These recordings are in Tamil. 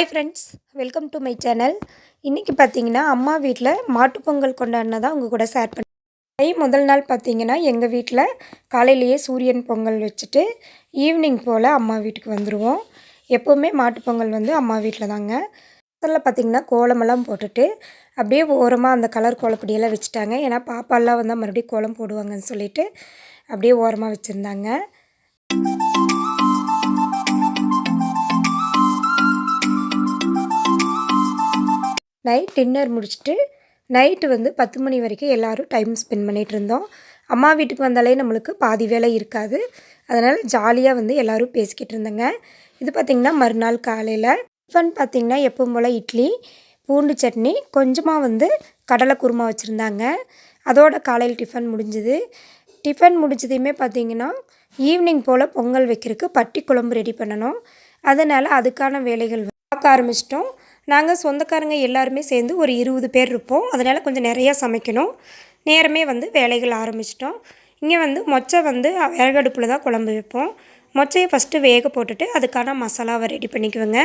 Hi friends welcome to my channel இன்றைக்கி பார்த்தீங்கன்னா அம்மா வீட்டில் மாட்டுப்பொங்கல் கொண்டாடினதான் உங்கள் கூட ஷேர் பண்ணி முதல் நாள் பார்த்தீங்கன்னா எங்கள் வீட்டில் காலையிலேயே சூரியன் பொங்கல் வச்சுட்டு ஈவினிங் போல் அம்மா வீட்டுக்கு வந்துடுவோம் எப்போவுமே மாட்டுப்பொங்கல் வந்து அம்மா வீட்டில் தாங்க. முதல்ல பார்த்திங்கன்னா கோலமெல்லாம் போட்டுட்டு அப்படியே ஓரமாக அந்த கலர் கோலப்பொடியெல்லாம் வச்சுட்டாங்க. ஏன்னா பாப்பாலாம் வந்தால் மறுபடியும் கோலம் போடுவாங்கன்னு சொல்லிட்டு அப்படியே ஓரமாக வச்சுருந்தாங்க. நைட் டின்னர் முடிச்சுட்டு நைட்டு வந்து பத்து மணி வரைக்கும் எல்லோரும் டைம் ஸ்பெண்ட் பண்ணிகிட்டு இருந்தோம். அம்மா வீட்டுக்கு வந்தாலே நம்மளுக்கு பாதி வேலை இருக்காது. அதனால் ஜாலியாக வந்து எல்லோரும் பேசிக்கிட்டு இருந்தேங்க. இது பார்த்திங்கன்னா மறுநாள் காலையில். டிஃபன் பார்த்திங்கன்னா எப்பவும் போல் இட்லி பூண்டு சட்னி கொஞ்சமாக வந்து கடலை குருமா வச்சுருந்தாங்க. அதோட காலையில் டிஃபன் முடிஞ்சுது. டிஃபன் முடிஞ்சதையுமே பார்த்திங்கன்னா ஈவினிங் போல் பொங்கல் வைக்கிறதுக்கு பட்டி குழம்பு ரெடி பண்ணணும். அதனால் அதுக்கான வேலைகள் பார்க்க ஆரம்பிச்சிட்டோம். நாங்கள் சொந்தக்காரங்க எல்லாருமே சேர்ந்து ஒரு இருபது பேர் இருப்போம். அதனால் கொஞ்சம் நிறையா சமைக்கணும். நேரமே வந்து வேலைகள் ஆரம்பிச்சிட்டோம். இங்கே வந்து மொச்சை வந்து விறகடுப்பில் தான் குழம்பு வைப்போம். மொச்சையை ஃபஸ்ட்டு வேக போட்டுட்டு அதுக்கான மசாலாவை ரெடி பண்ணிக்குவேங்க.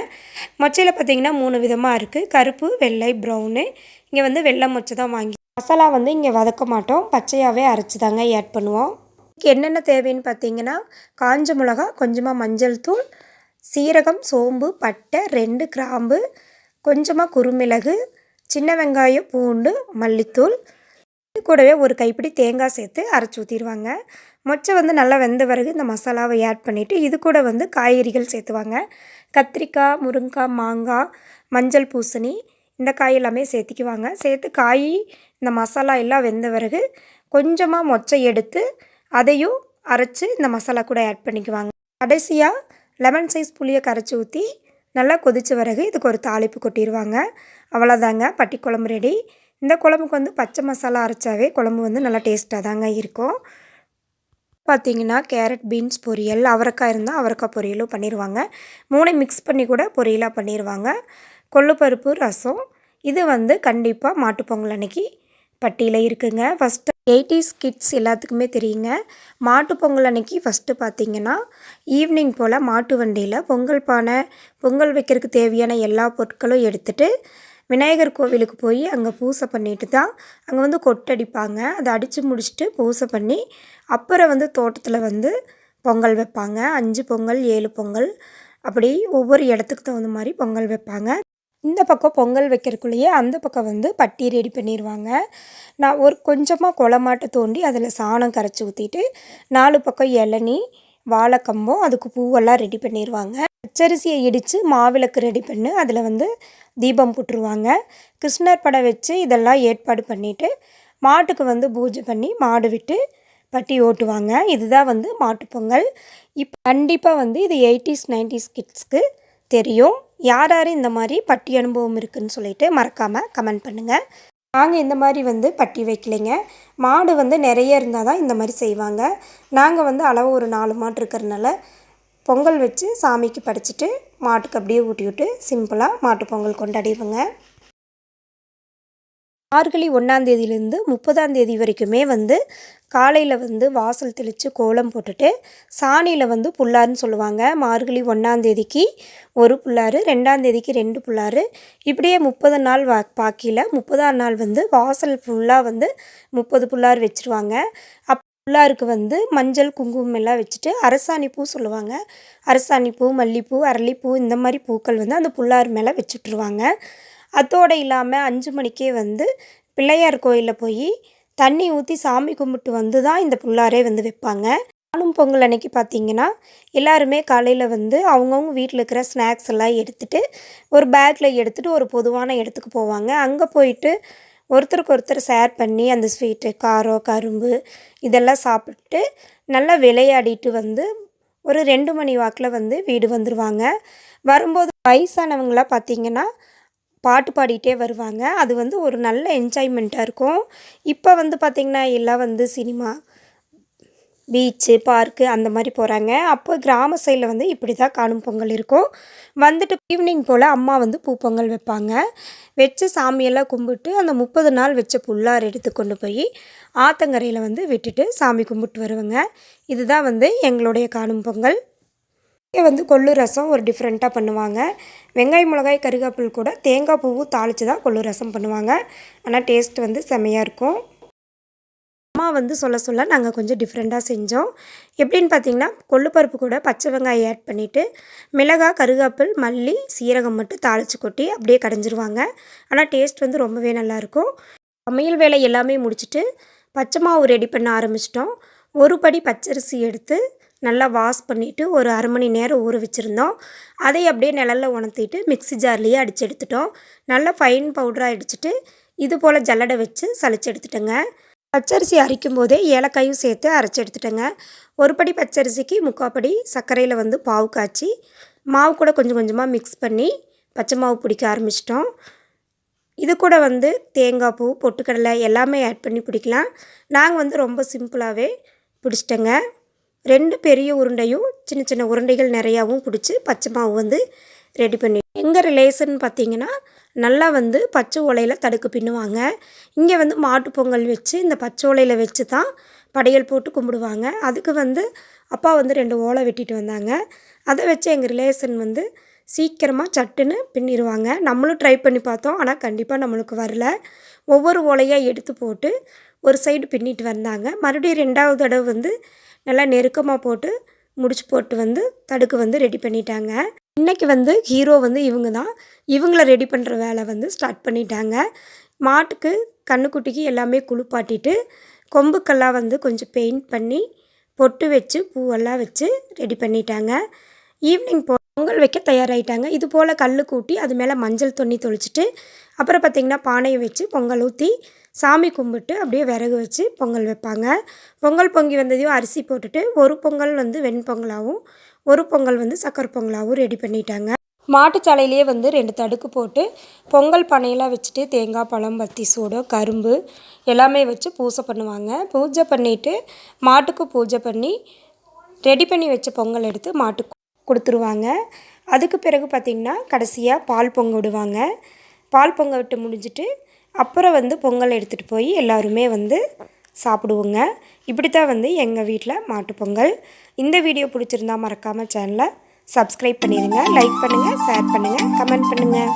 மொச்சையில் பார்த்திங்கன்னா மூணு விதமாக இருக்குது கருப்பு வெள்ளை ப்ரௌனு இங்கே வந்து வெள்ளை மொச்சை தான் வாங்கி மசாலா வந்து இங்கே வதக்க மாட்டோம். பச்சையாகவே அரைச்சி தாங்க ஆட் பண்ணுவோம் என்னென்ன தேவைன்னு பார்த்தீங்கன்னா காஞ்ச மிளகா கொஞ்சமாக மஞ்சள் தூள் சீரகம் சோம்பு பட்டை ரெண்டு கிராம்பு கொஞ்சமாக குறுமிளகு சின்ன வெங்காயம் பூண்டு மல்லித்தூள் இது கூடவே ஒரு கைப்பிடி தேங்காய் சேர்த்து அரைச்சி ஊற்றிடுவாங்க மொச்சை வந்து நல்லா வெந்த பிறகு இந்த மசாலாவை ஆட் பண்ணிவிட்டு இது கூட வந்து காய்கறிகள் சேர்த்துவாங்க. கத்திரிக்காய் முருங்காய் மாங்காய் மஞ்சள் பூசணி இந்த காய் எல்லாமே சேர்த்திக்குவாங்க. சேர்த்து காய் இந்த மசாலா எல்லாம் வெந்த பிறகு கொஞ்சமாக மொச்சை எடுத்து அதையும் அரைச்சி இந்த மசாலா கூட ஆட் பண்ணிக்குவாங்க. கடைசியாக லெமன் சைஸ் புளியை கரைச்சி ஊற்றி நல்லா கொதித்த பிறகு இதுக்கு ஒரு தாளிப்பு கொட்டிடுவாங்க அவ்வளோதாங்க. பட்டி குழம்பு ரெடி இந்த குழம்புக்கு வந்து பச்சை மசாலா அரைச்சாவே குழம்பு வந்து நல்லா டேஸ்ட்டாக தாங்க இருக்கும். பார்த்திங்கன்னா கேரட் பீன்ஸ் பொரியல் அவரைக்காய் இருந்தால் அவரைக்காய் பொரியலும் பண்ணிடுவாங்க மூணை மிக்ஸ் பண்ணி கூட பொரியலாக பண்ணிடுவாங்க கொள்ளுப்பருப்பு ரசம். இது வந்து கண்டிப்பாக மாட்டுப்பொங்கல் அன்னைக்கு பட்டியில் இருக்குங்க. ஃபஸ்ட்டு எயிட்டிஸ் கிட்ஸ் எல்லாத்துக்குமே தெரியுங்க. மாட்டு பொங்கல் அன்னைக்கு ஃபஸ்ட்டு பார்த்திங்கன்னா ஈவினிங் போல் மாட்டு வண்டியில் பொங்கல் பானை பொங்கல் வைக்கிறதுக்கு தேவையான எல்லா பொருட்களும் எடுத்துகிட்டு விநாயகர் கோவிலுக்கு போய் அங்கே பூசை பண்ணிட்டு தான் அங்கே வந்து கொட்டடிப்பாங்க அதை அடித்து முடிச்சுட்டு பூசை பண்ணி அப்புறம் வந்து தோட்டத்தில் வந்து பொங்கல் வைப்பாங்க. அஞ்சு பொங்கல் ஏழு பொங்கல் அப்படி ஒவ்வொரு இடத்துக்கு தகுந்த மாதிரி பொங்கல் வைப்பாங்க. இந்த பக்கம் பொங்கல் வைக்கிறக்குள்ளேயே அந்த பக்கம் வந்து பட்டி ரெடி பண்ணிடுவாங்க நான் ஒரு கொஞ்சமாக குளமாட்டை தோண்டி அதில் சாணம் கரைச்சி ஊற்றிட்டு நாலு பக்கம் இளநி வாழைக்கம்பம் அதுக்கு பூவெல்லாம் ரெடி பண்ணிடுவாங்க பச்சரிசியை இடித்து மாவிளக்கு ரெடி பண்ணி அதில் வந்து தீபம் போட்டுருவாங்க. கிருஷ்ணர் படம் வச்சு இதெல்லாம் ஏற்பாடு பண்ணிவிட்டு மாட்டுக்கு வந்து பூஜை பண்ணி மாடு விட்டு பட்டி ஓட்டுவாங்க. இதுதான் வந்து மாட்டுப்பொங்கல் இப்போ கண்டிப்பாக வந்து இது எயிட்டிஸ் நைன்டிஸ் கிட்ஸ்க்கு தெரியும். யார் யார் இந்த மாதிரி பட்டி அனுபவம் இருக்குதுன்னு சொல்லிட்டு மறக்காமல் கமெண்ட் பண்ணுங்கள் நாங்கள் இந்த மாதிரி வந்து பட்டி வைக்கலைங்க. மாடு வந்து நிறைய இருந்தால் தான் இந்த மாதிரி செய்வாங்க. நாங்கள் வந்து அளவு ஒரு நாலு மாடு இருக்கிறதுனால பொங்கல் வச்சு சாமிக்கு படைச்சிட்டு மாட்டுக்கு அப்படியே ஊட்டி விட்டு சிம்பிளாக மாட்டு பொங்கல் கொண்டாடிடுவோங்க. மார்கழி ஒன்றாந்தேதியிலேருந்து முப்பதாந்தேதி வரைக்குமே வந்து காலையில் வந்து வாசல் தெளித்து கோலம் போட்டுட்டு சாணியில் வந்து புல்லாருன்னு சொல்லுவாங்க. மார்கழி ஒன்றாந்தேதிக்கு ஒரு புல்லாறு ரெண்டாந்தேதிக்கு ரெண்டு புல்லாறு. இப்படியே முப்பது நாள் வா பாக்கியில் முப்பதாம் நாள் வந்து வாசல் ஃபுல்லாக வந்து முப்பது புல்லார் வச்சுருவாங்க. அப் புல்லாருக்கு வந்து மஞ்சள் குங்குமம் எல்லாம் வச்சுட்டு அரசாணி பூ சொல்லுவாங்க. அரசாணி பூ மல்லிப்பூ அரளிப்பூ இந்த மாதிரி பூக்கள் வந்து அந்த புல்லார் மேலே வச்சுட்ருவாங்க அதோடு இல்லாமல் அஞ்சு மணிக்கே வந்து பிள்ளையார் கோயிலில் போய் தண்ணி ஊற்றி சாமி கும்பிட்டு வந்து தான் இந்த புல்லாரே வந்து வைப்பாங்க. காணும் பொங்கல் அன்னைக்கு பார்த்தீங்கன்னா எல்லாருமே காலையில் வந்து அவங்கவுங்க வீட்டில் இருக்கிற ஸ்நாக்ஸ் எல்லாம் எடுத்துகிட்டு ஒரு பேக்கில் எடுத்துகிட்டு ஒரு பொதுவான இடத்துக்கு போவாங்க. அங்கே போயிட்டு ஒருத்தருக்கு ஒருத்தர் ஷேர் பண்ணி அந்த ஸ்வீட்டு காரம் கரும்பு இதெல்லாம் சாப்பிட்டு நல்லா விளையாடிட்டு வந்து ஒரு ரெண்டு மணி வாக்கில் வந்து வீடு வந்துடுவாங்க வரும்போது வயசானவங்களாம் பார்த்திங்கன்னா பாட்டு பாடிட்டே வருவாங்க. அது வந்து ஒரு நல்ல என்ஜாய்மெண்ட்டாக இருக்கும். இப்போ வந்து பார்த்திங்கன்னா எல்லாம் வந்து சினிமா பீச்சு பார்க்கு அந்த மாதிரி போகிறாங்க அப்போ கிராம சைடில் வந்து இப்படி தான் காணும் பொங்கல் இருக்கும். வந்துட்டு ஈவினிங் போல் அம்மா வந்து பூ பொங்கல் வைப்பாங்க. வச்சு சாமியெல்லாம் கும்பிட்டு அந்த முப்பது நாள் வச்ச புல்லார் எடுத்து கொண்டு போய் ஆத்தங்கரையில் வந்து விட்டுட்டு சாமி கும்பிட்டு வருவேங்க. இதுதான் வந்து எங்களுடைய காணும் பொங்கல். வந்து கொள்ளு ரசம் ஒரு டிஃப்ரெண்ட்டாக பண்ணுவாங்க. வெங்காய மிளகாய் கருகாப்பில் கூட தேங்காய் பூவு தாளித்து தான் கொள்ளு ரசம் பண்ணுவாங்க. ஆனால் டேஸ்ட் வந்து செமையாக இருக்கும். அம்மா வந்து சொல்ல சொல்ல நாங்கள் கொஞ்சம் டிஃப்ரெண்ட்டாக செஞ்சோம். எப்படின்னு பார்த்தீங்கன்னா கொள்ளுப்பருப்பு கூட பச்சை வெங்காயம் ஆட் பண்ணிவிட்டு மிளகாய் கருகாப்பில் மல்லி சீரகம் மட்டும் தாளித்து கொட்டி அப்படியே கடைஞ்சிருவாங்க. ஆனால் டேஸ்ட் வந்து ரொம்பவே நல்லாயிருக்கும் சமையல் வேலை எல்லாமே முடிச்சுட்டு பச்சை மாவு ரெடி பண்ண ஆரம்பிச்சிட்டோம். ஒரு படி பச்சரிசி எடுத்து நல்லா வாஷ் பண்ணிவிட்டு ஒரு அரை மணி நேரம் ஊற வச்சுருந்தோம். அதை அப்படியே நிழலில் உணர்த்திட்டு மிக்ஸி ஜார்லேயே அடித்து எடுத்துட்டோம். நல்லா ஃபைன் பவுடராக அடிச்சுட்டு இது போல் ஜல்லடை வச்சு சளிச்சு எடுத்துட்டேங்க. பச்சரிசி அரைக்கும் போதே ஏலக்காயும் சேர்த்து அரைச்சி எடுத்துட்டேங்க. ஒரு படி பச்சரிசிக்கு முக்கால் படி சர்க்கரையில் வந்து பாவு காய்ச்சி மாவு கூட கொஞ்சம் கொஞ்சமாக மிக்ஸ் பண்ணி பச்சை மாவு பிடிக்க ஆரம்பிச்சிட்டோம். இது கூட வந்து தேங்காய் பூ பொட்டுக்கடலை எல்லாமே ஆட் பண்ணி பிடிக்கலாம். நாங்கள் வந்து ரொம்ப சிம்பிளாகவே பிடிச்சிட்டேங்க. ரெண்டு பெரிய உருண்டையும் சின்ன சின்ன உருண்டைகள் நிறையாவும் பிடிச்சி பச்சை மாவு வந்து ரெடி பண்ணி எங்கள் ரிலேஷன் பார்த்தீங்கன்னா நல்லா வந்து பச்சை ஓலையில் தடுக்கு பின்னுவாங்க. இங்கே வந்து மாட்டுப்பொங்கல் வச்சு இந்த பச்சை ஓலையில் வச்சு தான் படையல் போட்டு கும்பிடுவாங்க. அதுக்கு வந்து அப்பா வந்து ரெண்டு ஓலை வெட்டிட்டு வந்தாங்க. அதை வச்சு எங்கள் ரிலேஷன் வந்து சீக்கிரமாக சட்டுன்னு பின்னிடுவாங்க நம்மளும் ட்ரை பண்ணி பார்த்தோம். ஆனால் கண்டிப்பாக நம்மளுக்கு வரல. ஒவ்வொரு ஓலையாக எடுத்து போட்டு ஒரு சைடு பின்னிட்டு வந்தாங்க. மறுபடியும் ரெண்டாவது தடவை வந்து நல்லா நெருக்கமாக போட்டு முடிச்சு போட்டு வந்து தடுக்கு வந்து ரெடி பண்ணிட்டாங்க. இன்றைக்கி வந்து ஹீரோ வந்து இவங்க தான் இவங்கள ரெடி பண்ணுற வேலை வந்து ஸ்டார்ட் பண்ணிட்டாங்க. மாட்டுக்கு கண்ணுக்குட்டிக்கு எல்லாமே குளிப்பாட்டிட்டு கொம்புக்கெல்லாம் வந்து கொஞ்சம் பெயிண்ட் பண்ணி பொட்டு வச்சு பூவெல்லாம் வச்சு ரெடி பண்ணிட்டாங்க. ஈவினிங் போ பொங்கல் வைக்க தயாராகிட்டாங்க இது போல் கல் கூட்டி அது மேலே மஞ்சள் தண்ணி தொளிச்சிட்டு அப்புறம் பார்த்திங்கன்னா பானையை வச்சு பொங்கல் ஊற்றி சாமி கும்பிட்டு அப்படியே விறகு வச்சு பொங்கல் வைப்பாங்க. பொங்கல் பொங்கி வந்ததையும் அரிசி போட்டுட்டு ஒரு பொங்கல் வந்து வெண்பொங்கலாகவும் ஒரு பொங்கல் வந்து சக்கரை பொங்கலாகவும் ரெடி பண்ணிட்டாங்க. மாட்டுச்சாலையிலேயே வந்து ரெண்டு தடுக்கு போட்டு பொங்கல் பனையெல்லாம் வச்சுட்டு தேங்காய் பழம் பத்தி சூடோ கரும்பு எல்லாமே வச்சு பூஜை பண்ணுவாங்க. பூஜை பண்ணிவிட்டு மாட்டுக்கு பூஜை பண்ணி ரெடி பண்ணி வச்ச பொங்கல் எடுத்து மாட்டுக்கு கொடுத்துருவாங்க. அதுக்கு பிறகு பார்த்திங்கன்னா கடைசியாக பால் பொங்க விடுவாங்க. பால் பொங்க விட்டு முடிஞ்சிட்டு அப்புறம் வந்து பொங்கல் எடுத்துகிட்டு போய் எல்லாருமே வந்து சாப்பிடுவோங்க. இப்படி தான் வந்து எங்கள் வீட்டில் மாட்டுப்பொங்கல் இந்த வீடியோ பிடிச்சிருந்தா மறக்காமல் சேனலை சப்ஸ்கிரைப் பண்ணிடுங்க லைக் பண்ணுங்கள் ஷேர் பண்ணுங்கள் கமெண்ட் பண்ணுங்கள்